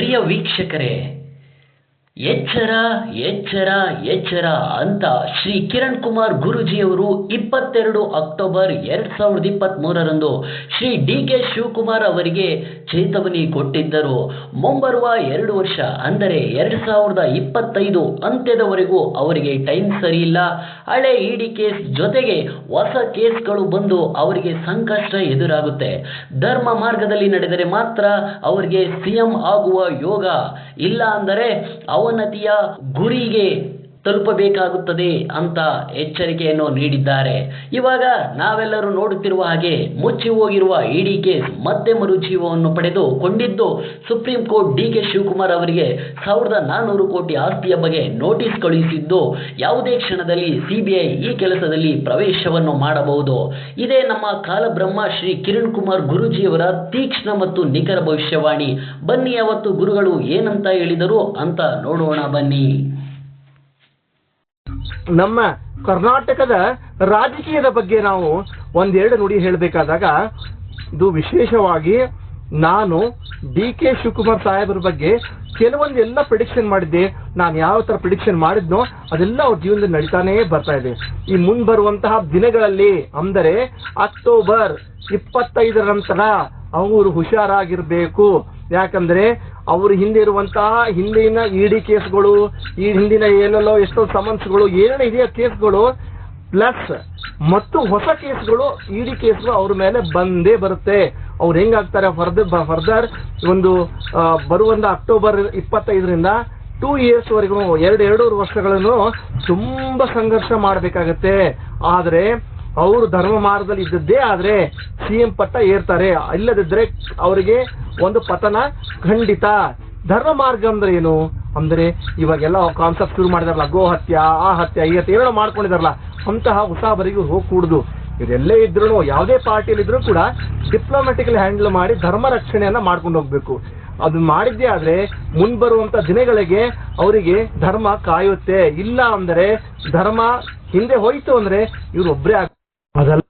ಪ್ರಿಯ ವೀಕ್ಷಕರೇ ಎಚ್ಚರ ಎಚ್ಚರ ಎಚ್ಚರ ಅಂತ ಶ್ರೀ ಕಿರಣ್ ಕುಮಾರ್ ಗುರೂಜಿಯವರು ಇಪ್ಪತ್ತೆರಡು ಅಕ್ಟೋಬರ್ ಎರಡ್ ಸಾವಿರದ ಇಪ್ಪತ್ತ್ ಮೂರರಂದು ಶ್ರೀ ಡಿ ಕೆ ಶಿವಕುಮಾರ್ ಅವರಿಗೆ ಚೇತವನಿ ಕೊಟ್ಟಿದ್ದರು. ಮುಂಬರುವ ಎರಡು ವರ್ಷ, ಅಂದರೆ ಎರಡ್ ಸಾವಿರದ ಇಪ್ಪತ್ತೈದು ಅಂತ್ಯದವರೆಗೂ ಅವರಿಗೆ ಟೈಮ್ ಸರಿಯಿಲ್ಲ. ಹಳೆ ಇಡಿ ಕೇಸ್ ಜೊತೆಗೆ ಹೊಸ ಕೇಸ್ಗಳು ಬಂದು ಅವರಿಗೆ ಸಂಕಷ್ಟ ಎದುರಾಗುತ್ತೆ. ಧರ್ಮ ಮಾರ್ಗದಲ್ಲಿ ನಡೆದರೆ ಮಾತ್ರ ಅವರಿಗೆ ಸಿಎಂ ಆಗುವ ಯೋಗ ಇಲ್ಲ ಅಂದರೆ ಅವನತಿಯ ಗುರಿಗೆ ತಲುಪಬೇಕಾಗುತ್ತದೆ ಅಂತ ಎಚ್ಚರಿಕೆಯನ್ನು ನೀಡಿದ್ದಾರೆ. ಇವಾಗ ನಾವೆಲ್ಲರೂ ನೋಡುತ್ತಿರುವ ಹಾಗೆ ಮುಚ್ಚಿ ಹೋಗಿರುವ ಇಡಿ ಕೇಸ್ ಮತ್ತೆ ಮರುಜೀವವನ್ನು ಪಡೆದು ಕೊಂಡಿದ್ದು supreme court D K Shivakumar ಅವರಿಗೆ ಸಾವಿರದ ನಾನ್ನೂರು ಕೋಟಿ ಆಸ್ತಿಯ ಬಗ್ಗೆ ನೋಟಿಸ್ ಕಳುಹಿಸಿದ್ದು ಯಾವುದೇ ಕ್ಷಣದಲ್ಲಿ ಸಿಬಿಐ ಈ ಕೆಲಸದಲ್ಲಿ ಪ್ರವೇಶವನ್ನು ಮಾಡಬಹುದು. ಇದೇ ನಮ್ಮ ಕಾಲಬ್ರಹ್ಮ ಶ್ರೀ ಕಿರಣ್ ಕುಮಾರ್ ಗುರೂಜಿಯವರ ತೀಕ್ಷ್ಣ ಮತ್ತು ನಿಖರ ಭವಿಷ್ಯವಾಣಿ. ಬನ್ನಿ ಅವತ್ತು ಗುರುಗಳು ಏನಂತ ಹೇಳಿದರು ಅಂತ ನೋಡೋಣ ಬನ್ನಿ. ನಮ್ಮ ಕರ್ನಾಟಕದ ರಾಜಕೀಯದ ಬಗ್ಗೆ ನಾವು ಒಂದೆರಡು ನುಡಿ ಹೇಳಬೇಕಾದಾಗ, ಇದು ವಿಶೇಷವಾಗಿ ನಾನು ಡಿ ಕೆ ಶಿವಕುಮಾರ್ ಸಾಹೇಬರ ಬಗ್ಗೆ ಕೆಲವೊಂದು ಎಲ್ಲ ಪ್ರಿಡಿಕ್ಷನ್ ಮಾಡಿದ್ದೆ. ನಾನು ಯಾವ ತರ ಪ್ರಿಡಿಕ್ಷನ್ ಮಾಡಿದ್ನೋ ಅದೆಲ್ಲ ಅವ್ರ ಜೀವನದಲ್ಲಿ ನಡೀತಾನೇ ಬರ್ತಾ ಇದೆ. ಈ ಮುಂದೆ ಬರುವಂತಹ ದಿನಗಳಲ್ಲಿ ಅಂದರೆ ಅಕ್ಟೋಬರ್ ಇಪ್ಪತ್ತೈದರ ನಂತರ ಅವರು ಹುಷಾರಾಗಿರ್ಬೇಕು. ಯಾಕಂದ್ರೆ ಅವ್ರ ಹಿಂದೆ ಇರುವಂತಹ ಹಿಂದಿನ ಡಿ ಕೇಸ್ಗಳು, ಈ ಹಿಂದಿನ ಏನೆಲ್ಲೋ ಎಷ್ಟೋ ಸಮನ್ಸ್ಗಳು, ಏನೇನು ಇದೆಯೋ ಕೇಸ್ಗಳು, ಪ್ಲಸ್ ಮತ್ತು ಹೊಸ ಕೇಸ್ಗಳು ಇಡಿ ಕೇಸ್ಗಳು ಅವ್ರ ಮೇಲೆ ಬಂದೇ ಬರುತ್ತೆ. ಅವ್ರು ಹೆಂಗಾಗ್ತಾರೆ ಫರ್ದರ್ ಫರ್ದರ್ ಒಂದು ಬರುವಂತ ಅಕ್ಟೋಬರ್ ಇಪ್ಪತ್ತೈದರಿಂದ ಟೂ ಇಯರ್ಸ್ ವರೆಗೂ, ಎರಡು, ಎರಡೂವರೆ ವರ್ಷಗಳನ್ನು ತುಂಬಾ ಸಂಘರ್ಷ ಮಾಡಬೇಕಾಗತ್ತೆ. ಆದರೆ ಅವರು ಧರ್ಮ ಮಾರ್ಗದಲ್ಲಿ ಇದ್ದದ್ದೇ ಆದರೆ ಸಿ ಎಂ ಪಟ್ಟ ಏರ್ತಾರೆ. ಇಲ್ಲದಿದ್ದರೆ ಅವರಿಗೆ ಒಂದು ಪತನ ಖಂಡಿತ. ಧರ್ಮ ಮಾರ್ಗ ಅಂದ್ರೆ ಏನು? ಅಂದ್ರೆ ಇವಾಗೆಲ್ಲ ಕಾನ್ಸೆಪ್ಟ್ ಶುರು ಮಾಡಿದಾರಲ್ಲ ಗೋ ಹತ್ಯ ಆ ಹತ್ಯ ಈ ಹತ್ಯ ಏನೋ ಮಾಡ್ಕೊಂಡಿದಾರಲ್ಲ, ಅಂತಹ ಉಸಾಬರಿಗೂ ಹೋಗ್ಕೂಡ್ದು. ಇದೆಲ್ಲೇ ಇದ್ರು ಯಾವುದೇ ಪಾರ್ಟಿಯಲ್ಲಿ ಇದ್ರೂ ಕೂಡ ಡಿಪ್ಲೊಮ್ಯಾಟಿಕಲಿ ಹ್ಯಾಂಡಲ್ ಮಾಡಿ ಧರ್ಮ ರಕ್ಷಣೆಯನ್ನ ಮಾಡ್ಕೊಂಡು ಹೋಗ್ಬೇಕು. ಅದು ಮಾಡಿದ್ದೇ ಆದ್ರೆ ಮುಂಬರುವಂತ ದಿನಗಳಿಗೆ ಅವರಿಗೆ ಧರ್ಮ ಕಾಯುತ್ತೆ. ಇಲ್ಲ ಅಂದ್ರೆ ಧರ್ಮ ಹಿಂದೆ ಹೋಯ್ತು ಅಂದ್ರೆ ಇವ್ರು ಒಬ್ರೇ ಅದಲ್ಲ